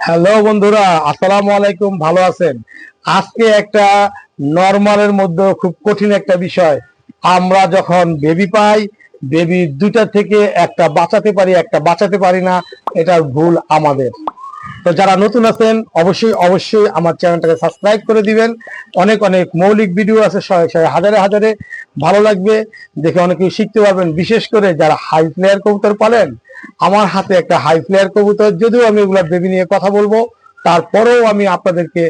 Hello বন্ধুরা, আসসালামু আলাইকুম, ভালো আছেন? আজকে একটা নর্মালের মধ্যে খুব কঠিন একটা বিষয়। আমরা যখন বেবি পাই বেবি দুইটা থেকে একটা বাঁচাতে পারি, একটা বাঁচাতে পারি না, এটার ভুল আমাদের। তো যারা নতুন আছেন, অবশ্যই অবশ্যই আমার চ্যানেলটাকে সাবস্ক্রাইব করে দিবেন। অনেক অনেক মৌলিক ভিডিও আছে হাজারে হাজারে। ভালো লাগবে, দেখে অনেকেই শিখতে পারবেন। বিশেষ করে যারা হাই প্লেয়ার কবুতর পালেন আমার হাতে একটা হাই ফ্লেয়ার কবুতর, যদিও আমি ওগুলা বেবি নিয়ে কথা বলব, তারপরেও আমি আপনাদেরকে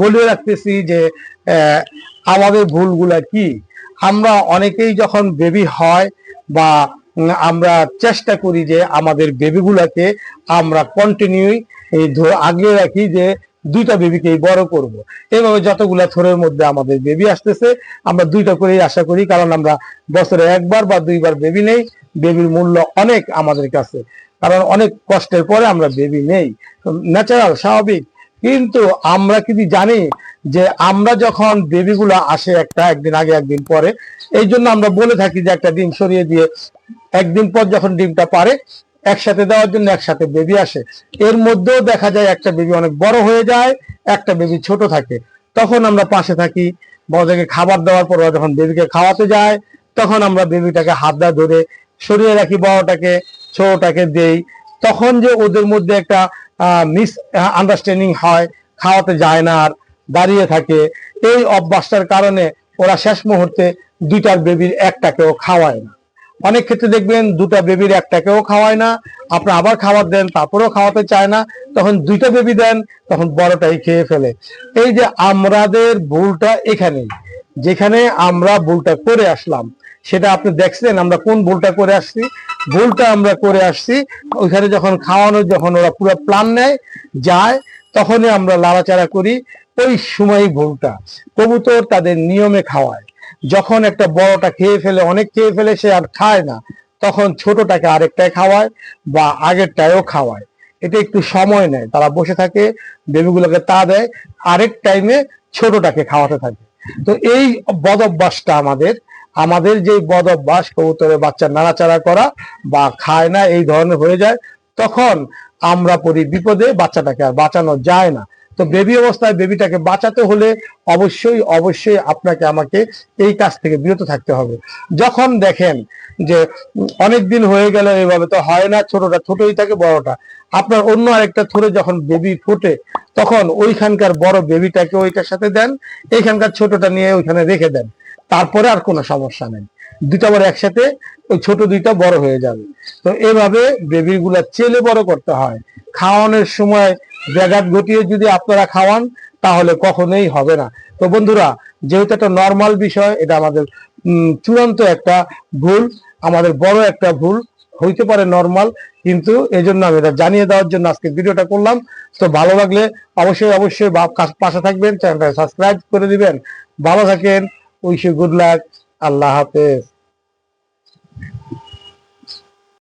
বলে রাখতেছি যে আমাদের ভুলগুলা কি? আমরা অনেকেই যখন বেবি হয় বা আমরা চেষ্টা করি যে আমাদের বেবিগুলাকে আমরা কন্টিনিউ আগলে রাখি যে দুইটা বেবিকেই বড় করব। এইভাবে যতগুলা থরের মধ্যে আমাদের বেবি আসতেছে, আমরা দুইটা করেই আশা করি, কারণ আমরা বছরে একবার বা দুইবার বেবি নেই বেবির মূল্য অনেক আমাদের কাছে। কারণ অনেক কষ্টের পরে আমরা বেবি নেই। ন্যাচারাল স্বাভাবিক। কিন্তু আমরা কিন্তু জানি যে আমরা যখন বেবিগুলো আসে একটা, একদিন আগে, একদিন পরে, এই জন্য আমরা বলে থাকি যে একটা ডিম সরিয়ে দিয়ে একদিন পর যখন ডিমটা পারে একসাথে দেওয়ার জন্য একসাথে বেবি আসে। এর মধ্যেও দেখা যায় একটা বেবি অনেক বড় হয়ে যায়, একটা বেবি ছোট থাকে। তখন আমরা পাশে থাকি, বড়দেরকে খাবার দেওয়ার পর যখন বেবিকে খাওয়াতে যায়, তখন আমরা বেবিটাকে হাত দা ধরে সরিয়ে রাখি, বড়টাকে, ছোটটাকে দেই। তখন যে ওদের মধ্যে একটা মিস আন্ডারস্ট্যান্ডিং হয়, খাওয়াতে যায় না আর দাঁড়িয়ে থাকে। এই অভ্যাসটার কারণে ওরা শেষ মুহূর্তে দুইটার বেবির একটাকেও খাওয়ায় না। অনেক ক্ষেত্রে দেখবেন দুটা বেবির একটাকেও খাওয়ায় না আপনি আবার খাবার দেন, তারপরেও খাওয়াতে চায় না, তখন দুইটা বেবি দেন, তখন বড়টাই খেয়ে ফেলে। এই যে আমাদের ভুলটা এখানেই, যেখানে আমরা ভুলটা করে আসলাম, সেটা আপনি দেখছেন, আমরা কোন ভুলটা করে আসছি? ভুলটা আমরা করে আসছি, ওইখানে যখন খাওয়ানোর যখন ওরা পুরো প্ল্যান নেয়, যায়, তখনই আমরা লাড়াচাড়া করি, ওই সময় ভুলটা। কবুতর তাদের নিয়মে খাওয়ায়। যখন একটা বড়টা খেয়ে ফেলে, অনেক খেয়ে ফেলে সে আর খায় না, তখন ছোটটাকে আরেকটায় খাওয়ায় বা আগেরটায়ও খাওয়ায়। এটা একটু সময় নেয়। তারা বসে থাকে, বেবিগুলোকে তা দেয়, আরেক টাইমে ছোটটাকে খাওয়াতে থাকে। তো এই বদ অভ্যাসটা আমাদের আমাদের যে বদ অভ্যাস, কবুতরের বাচ্চা নাড়াচাড়া করা বা খায় না, এই ধরনের হয়ে যায়, তখন আমরা পড়ি বিপদে বাচ্চাটাকে আর বাঁচানো যায় না। তো বেবি অবস্থায় বেবিটাকে বাঁচাতে হলে অবশ্যই অবশ্যই আপনাকে আমাকে এই কাজ থেকে বিরত থাকতে হবে। যখন দেখেন যে অনেক দিন হয়ে গেল, এভাবে তো হয় না, ছোটটা ছোটই থাকে, বড়টা। আপনার অন্য আরেকটা থরে যখন বেবি ফোটে, তখন ওইখানকার বড় বেবিটাকে ওইটার সাথে দেন, এইখানকার ছোটটা নিয়ে ওইখানে রেখে দেন। তারপরে আর কোনো সমস্যা নেই। দুইটা বড় একসাথে, ওই ছোট দুইটা বড় হয়ে যাবে। তো এভাবে বেবি গুলা চেলে বড় করতে হয়। খাওয়ানোর সময় ব্যাঘাত ঘটিয়ে যদি আপনারা খাওয়ান, তাহলে কখনোই হবে না। তো বন্ধুরা, যেহেতু একটা নর্মাল বিষয়, এটা আমাদের চূড়ান্ত একটা ভুল, আমাদের বড় একটা ভুল, হইতে পারে নর্মাল কিন্তু এজন্য আমি এটা জানিয়ে দেওয়ার জন্য আজকে ভিডিওটা করলাম। তো ভালো লাগলে অবশ্যই অবশ্যই পাশে থাকবেন চ্যানেলটা সাবস্ক্রাইব করে দিবেন। ভালো থাকেন উইশ গুড লাক আল্লাহ হাফেজ।